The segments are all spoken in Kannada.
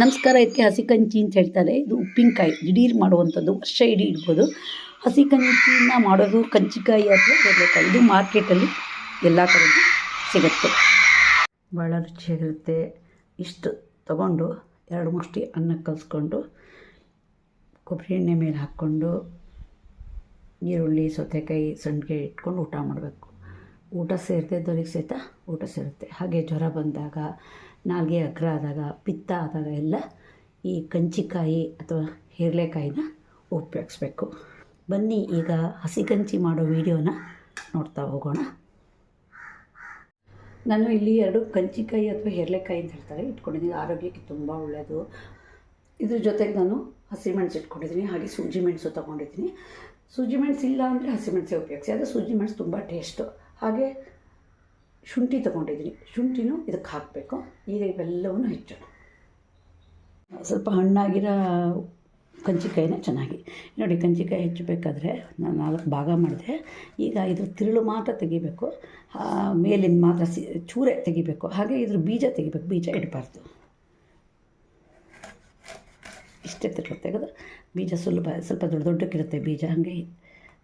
ನಮಸ್ಕಾರ ಇದಕ್ಕೆ ಹಸಿ ಕಂಚಿ ಅಂತ ಹೇಳ್ತಾರೆ. ಇದು ಉಪ್ಪಿನಕಾಯಿ, ದಿಢೀರ್ ಮಾಡುವಂಥದ್ದು ವರ್ಷ ಇಡೀ ಇಡ್ಬೋದು. ಹಸಿ ಕಂಚಿನ ಮಾಡೋದು ಕಂಚಿಕಾಯಿ ಅಥವಾ ಕಡಲೆಕಾಯಿ ಇದು ಮಾರ್ಕೆಟಲ್ಲಿ ಎಲ್ಲ ಥರದ್ದು ಸಿಗುತ್ತೆ. ಭಾಳ ರುಚಿಯಾಗಿರುತ್ತೆ. ಇಷ್ಟು ತಗೊಂಡು ಎರಡು ಮುಷ್ಟಿ ಅನ್ನ ಕಲಿಸ್ಕೊಂಡು ಕೊಬ್ಬರಿ ಎಣ್ಣೆ ಮೇಲೆ ಹಾಕ್ಕೊಂಡು, ಈರುಳ್ಳಿ, ಸೌತೆಕಾಯಿ ಸಂಡಿಗೆ ಇಟ್ಕೊಂಡು ಊಟ ಮಾಡಬೇಕು. ಊಟ ಸೇರದೆ ಇದ್ದವ್ರಿಗೆ ಸಹಿತ ಊಟ ಸೇರುತ್ತೆ. ಹಾಗೆ ಜ್ವರ ಬಂದಾಗ, ನಾಲ್ಗೆ ಅಗ್ರ ಆದಾಗ, ಪಿತ್ತ ಆದಾಗ ಎಲ್ಲ ಈ ಕಂಚಿಕಾಯಿ ಅಥವಾ ಹೇರಳೆಕಾಯಿನ ಉಪಯೋಗಿಸ್ಬೇಕು. ಬನ್ನಿ ಈಗ ಹಸಿ ಕಂಚಿ ಮಾಡೋ ವಿಡಿಯೋನ ನೋಡ್ತಾ ಹೋಗೋಣ. ನಾನು ಇಲ್ಲಿ ಎರಡು ಕಂಚಿಕಾಯಿ ಅಥವಾ ಹೇರಳೆಕಾಯಿ ಅಂತ ಹೇಳ್ತಾರೆ, ಇಟ್ಕೊಂಡಿದ್ದೀನಿ. ಆರೋಗ್ಯಕ್ಕೆ ತುಂಬ ಒಳ್ಳೆಯದು ಇದ್ರ ಜೊತೆಗೆ ನಾನು ಹಸಿಮೆಣಸು ಇಟ್ಕೊಂಡಿದ್ದೀನಿ. ಹಾಗೆ ಸೂಜಿ ಮೆಣಸು ತೊಗೊಂಡಿದ್ದೀನಿ. ಸೂಜಿ ಮೆಣಸು ಇಲ್ಲ ಅಂದರೆ ಹಸಿಮೆಣಸೇ ಉಪಯೋಗಿಸಿ. ಅದು ಸೂಜಿ ಮೆಣಸು ತುಂಬ ಟೇಸ್ಟು ಹಾಗೆ ಶುಂಠಿ ತಗೊಂಡಿದ್ದೀನಿ. ಶುಂಠಿನೂ ಇದಕ್ಕೆ ಹಾಕಬೇಕು. ಈಗ ಇವೆಲ್ಲವನ್ನು ಹೆಚ್ಚೋಣ ಸ್ವಲ್ಪ ಹಣ್ಣಾಗಿರೋ ಕಂಚಿಕಾಯಿನ ಚೆನ್ನಾಗಿ. ನೋಡಿ, ಕಂಚಿಕಾಯಿ ಹೆಚ್ಚಬೇಕಾದ್ರೆ ನಾನು ನಾಲ್ಕು ಭಾಗ ಮಾಡಿದೆ. ಈಗ ಇದ್ರ ತಿರುಳು ಮಾತ್ರ ತೆಗಿಬೇಕು. ಮೇಲಿನ ಮಾತ್ರ ಸಿ, ಚೂರೆ ತೆಗಿಬೇಕು. ಹಾಗೆ ಇದ್ರ ಬೀಜ ತೆಗಿಬೇಕು. ಬೀಜ ಇಡಬಾರ್ದು. ಇಷ್ಟೇ ತಿರುಳು ತೆಗೆದು ಬೀಜ ಸುಲಭ ಸ್ವಲ್ಪ ದೊಡ್ಡ ದೊಡ್ಡಕ್ಕಿರುತ್ತೆ ಬೀಜ. ಹಾಗೆ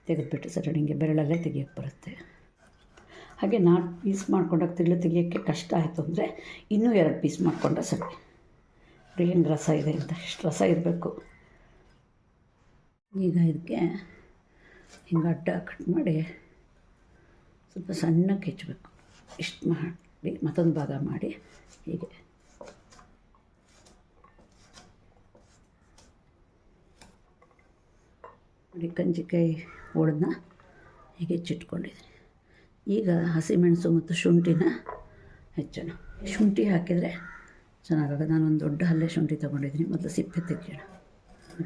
ತೆಗೆದುಬಿಟ್ಟು ಸರಿ ಹಿಂಗೆ ಬೆರಳಲ್ಲೇ ತೆಗಿಯೋಕ್ಕೆ ಬರುತ್ತೆ. ಹಾಗೆ ನಾಲ್ಕು ಪೀಸ್ ಮಾಡ್ಕೊಂಡಾಗ ತಿಳು ತೆಗಿಯೋಕ್ಕೆ ಕಷ್ಟ ಆಯಿತು ಅಂದರೆ ಇನ್ನೂ ಎರಡು ಪೀಸ್ ಮಾಡಿಕೊಂಡ್ರೆ ಸರಿ. ಏನು ರಸ ಇದೆ ಅಂತ, ಎಷ್ಟು ರಸ ಇರಬೇಕು? ಈಗ ಇದಕ್ಕೆ ಹಿಂಗೆ ಅಡ್ಡ ಕಟ್ ಮಾಡಿ ಸ್ವಲ್ಪ ಸಣ್ಣಕ್ಕೆ ಹೆಚ್ಚಬೇಕು ಇಷ್ಟು ಮಾಡಿ ಮತ್ತೊಂದು ಭಾಗ ಮಾಡಿ ಹೀಗೆ. ನೋಡಿ ಕಂಚಿಕಾಯಿ ಹೋಳನ್ನ ಹೀಗೆ ಹೆಚ್ಚಿಟ್ಕೊಂಡಿದ್ದೀನಿ. ಈಗ ಹಸಿಮೆಣಸು ಮತ್ತು ಶುಂಠಿನ ಹೆಚ್ಚೋಣ. ಶುಂಠಿ ಹಾಕಿದರೆ ನಾನು ಒಂದು ದೊಡ್ಡ ಹಲ್ಲೆ ಶುಂಠಿ ತೊಗೊಂಡಿದ್ದೀನಿ. ಮೊದಲು ಸಿಪ್ಪೆ ತೆಗಿಯೋಣ.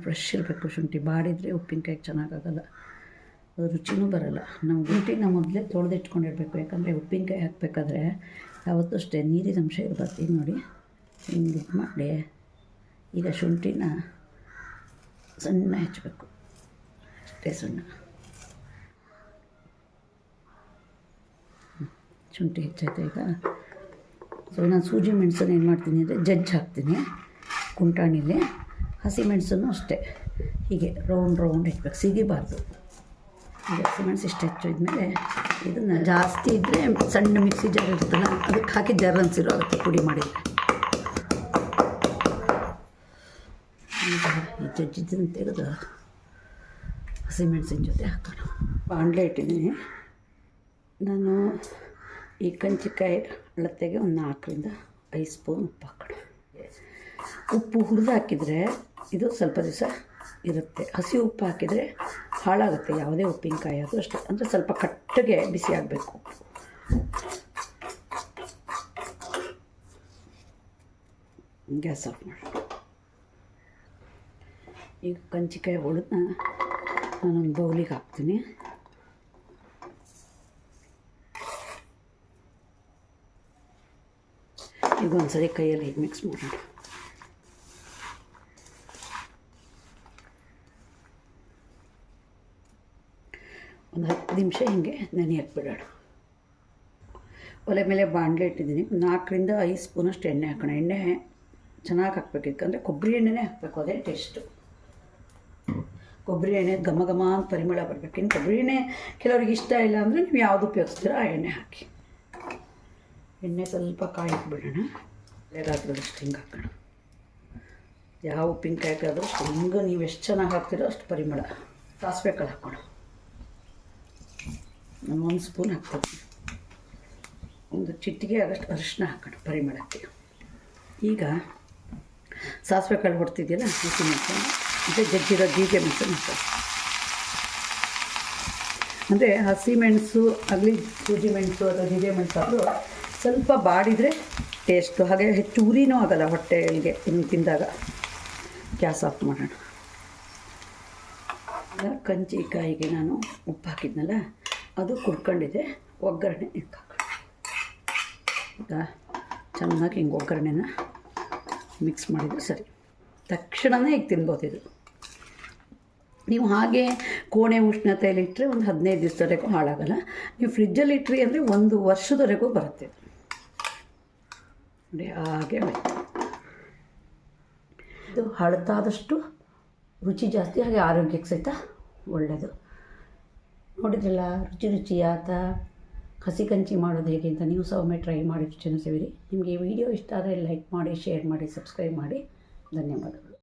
ಫ್ರೆಶ್ ಇರಬೇಕು ಶುಂಠಿ. ಬಾಡಿದರೆ ಉಪ್ಪಿನಕಾಯಿ ಚೆನ್ನಾಗಾಗಲ್ಲ. ರುಚಿನೂ ಬರಲ್ಲ. ನಾವು ಶುಂಠಿನ ಮೊದಲೇ ತೊಳೆದಿಟ್ಕೊಂಡಿರ್ಬೇಕು. ಯಾಕಂದರೆ ಉಪ್ಪಿನಕಾಯಿ ಹಾಕಬೇಕಾದ್ರೆ ಯಾವತ್ತೂ ಅಷ್ಟೇ ನೀರಿನ ಅಂಶ ನೋಡಿ, ಹಿಂಗೆ ಇದು ಮಾಡಿ ಈಗ ಶುಂಠಿನ ಸಣ್ಣ ಹೆಚ್ಚಬೇಕು. ಅಷ್ಟೇ ಸಣ್ಣ. ಶುಂಠಿ ಹೆಚ್ಚಾಯ್ತು ಈಗ. ಸೊ ನಾನು ಸೂಜಿ ಮೆಣಸನ್ನು ಏನು ಮಾಡ್ತೀನಿ ಅಂದರೆ ಜಜ್ಜಿ ಹಾಕ್ತೀನಿ. ಕುಂಟಾಣಿಲಿ ಹಸಿ ಮೆಣಸನ್ನು ಅಷ್ಟೇ. ಹೀಗೆ ರೌಂಡ್ ರೌಂಡ್ ಹೆಚ್ಚಬೇಕು ಸಿಗಿಬಾರ್ದು. ಈಗ ಹಸಿ ಮೆಣಸು ಇಷ್ಟು ಹೆಚ್ಚಿದ್ಮೇಲೆ ಇದನ್ನು ಜಾಸ್ತಿ ಇದ್ದರೆ ಸಣ್ಣ ಮಿಕ್ಸಿ ಜಾರ್ ಇರುತ್ತಲ್ಲ, ಅದಕ್ಕೆ ಹಾಕಿ ಜರ್ ಅನ್ಸಿರೋ ಅದಕ್ಕೆ ಪುಡಿ ಮಾಡಿದರೆ. ಈಗ ಈ ಜಜ್ಜಿದ್ದನ್ನು ತೆಗೆದು ಹಸಿಮೆಣಸಿನ ಜೊತೆ ಹಾಕೋಣ. ಬಾಣಲೆ ಇಟ್ಟಿದ್ದೀನಿ. ನಾನು ಈ ಕಂಚಿಕಾಯಿ ಅಳತೆಗೆ ಒಂದು ನಾಲ್ಕರಿಂದ ಐದು ಸ್ಪೂನ್ ಉಪ್ಪು ಹಾಕೋಣ ಉಪ್ಪು ಹುರಿದು ಹಾಕಿದರೆ ಇದು ಸ್ವಲ್ಪ ದಿವಸ ಇರುತ್ತೆ. ಹಸಿ ಉಪ್ಪು ಹಾಕಿದರೆ ಹಾಳಾಗುತ್ತೆ. ಯಾವುದೇ ಉಪ್ಪಿನಕಾಯಿ ಆದರೂ ಅಷ್ಟೇ. ಅಂದರೆ ಸ್ವಲ್ಪ ಕಟ್ಟಗೆ ಬಿಸಿ ಆಗಬೇಕು. ಗ್ಯಾಸ್ ಆಫ್ ಮಾಡಿ. ಈಗ ಕಂಚಿಕಾಯಿ ಹೊಡೆದನ್ನ ನಾನೊಂದು ಬೌಲಿಗೆ ಹಾಕ್ತೀನಿ. ಈಗ ಒಂದ್ಸರಿ ಕೈಯಲ್ಲಿ ಮಿಕ್ಸ್ ಮಾಡೋಣ? ಒಂದು ಹತ್ತು ನಿಮಿಷ ಹಿಂಗೆ ನೆನೆ ಹಾಕ್ಬಿಡೋಣ. ಒಲೆ ಮೇಲೆ ಬಾಣಲೆ ಇಟ್ಟಿದ್ದೀನಿ. ನಾಲ್ಕರಿಂದ ಐದು ಸ್ಪೂನಷ್ಟು ಎಣ್ಣೆ ಹಾಕೋಣ. ಎಣ್ಣೆ ಚೆನ್ನಾಗಿ ಹಾಕ್ಬೇಕು ಯಾಕಂದರೆ ಕೊಬ್ಬರಿ ಎಣ್ಣೆನೇ ಹಾಕಬೇಕು, ಅದೇ ಟೇಸ್ಟು ಕೊಬ್ಬರಿ ಎಣ್ಣೆ ಘಮ ಘಮ ಅಂತ ಪರಿಮಳ ಬರಬೇಕು ಇನ್ನು ಕೊಬ್ಬರಿ ಎಣ್ಣೆ ಕೆಲವ್ರಿಗೆ ಇಷ್ಟ ಇಲ್ಲ ಅಂದರೆ ನೀವು ಯಾವುದು ಉಪಯೋಗಿಸ್ತೀರೋ ಆ ಎಣ್ಣೆ ಹಾಕಿ. ಎಣ್ಣೆ ಸ್ವಲ್ಪ ಕಾಯಕ್ಕೆ ಬಿಡೋಣ ಎಳೆಗಾದ್ರದಷ್ಟು ಹಿಂಗೆ ಹಾಕೋಣ. ಯಾವ ಉಪ್ಪಿನಕಾಯಿ ಹಾಕಿದ್ರು ಹಿಂಗೆ ನೀವು ಎಷ್ಟು ಚೆನ್ನಾಗಿ ಹಾಕ್ತೀರೋ ಅಷ್ಟು ಪರಿಮಳ. ಸಾಸಿವೆ ಕಾಳು ಹಾಕೋಣ. ನಾನು ಒಂದು ಸ್ಪೂನ್ ಹಾಕ್ತೀನಿ. ಒಂದು ಚಿಟ್ಟಿಗೆ ಆದಷ್ಟು ಅರಿಶಿನ ಹಾಕೋಣ ಪರಿಮಳಕ್ಕೆ. ಈಗ ಸಾಸಿವೆ ಕಾಳು ಹೊಡ್ತಿದೆಯಲ್ಲ ಹಸಿ ಮೆಣಸು ಮತ್ತು ಜಜ್ಜಿರೋ ಬೀಜ ಮೆಣಸನ್ನು ಹಾಕೋಣ. ಅಂದರೆ ಹಸಿ ಮೆಣಸು ಆಗಲಿ ಸೂಜಿ ಮೆಣಸು ಅಥವಾ ಮೆಣಸು ಆದರೂ ಸ್ವಲ್ಪ ಬಾಡಿದರೆ ಟೇಸ್ಟು ಹಾಗೆ ಹೆಚ್ಚು ಉರಿನೂ ಆಗಲ್ಲ ಹೊಟ್ಟೆಗೆ ಇನ್ನು ತಿಂದಾಗ. ಗ್ಯಾಸ್ ಆಫ್ ಮಾಡೋಣ. ಕಂಚಿಕಾಯಿಗೆ ನಾನು ಉಪ್ಪು ಹಾಕಿದ್ನಲ್ಲ, ಅದು ಕುಡ್ಕೊಂಡಿದೆ ಒಗ್ಗರಣೆ ಈಗ ಚೆನ್ನಾಗಿ ಹಿಂಗೆ ಒಗ್ಗರಣೆನ ಮಿಕ್ಸ್ ಮಾಡಿದರೆ ಸರಿ. ತಕ್ಷಣವೇ ಈಗ ತಿನ್ಬೋದು ಇದು. ನೀವು ಹಾಗೆ ಕೋಣೆ ಉಷ್ಣತೆಯಲ್ಲಿ ಇಟ್ಟರೆ ಒಂದು ಹದಿನೈದು ದಿವಸದವರೆಗೂ ಹಾಳಾಗಲ್ಲ. ನೀವು ಫ್ರಿಜ್ಜಲ್ಲಿ ಇಟ್ಟರಿ ಅಂದರೆ ಒಂದು ವರ್ಷದವರೆಗೂ ಬರುತ್ತೆ. ನೋಡಿ, ಹಾಗೆ ಇದು ಹಳತಾದಷ್ಟು ರುಚಿ ಜಾಸ್ತಿ, ಹಾಗೆ ಆರೋಗ್ಯಕ್ಕೆ ಸಹಿತ ಒಳ್ಳೆಯದು ನೋಡಿದ್ರಲ್ಲ, ರುಚಿ ರುಚಿಯಾದ ಹಸಿ ಕಂಚಿ ಮಾಡೋದು ಹೇಗೆ ಅಂತ ನೀವು ಸಹ ಒಮ್ಮೆ ಟ್ರೈ ಮಾಡಿ ರುಚಿನ ಸೇವಿರಿ. ನಿಮಗೆ ವಿಡಿಯೋ ಇಷ್ಟ ಆದರೆ ಲೈಕ್ ಮಾಡಿ ಶೇರ್ ಮಾಡಿ ಸಬ್ಸ್ಕ್ರೈಬ್ ಮಾಡಿ. ಧನ್ಯವಾದಗಳು.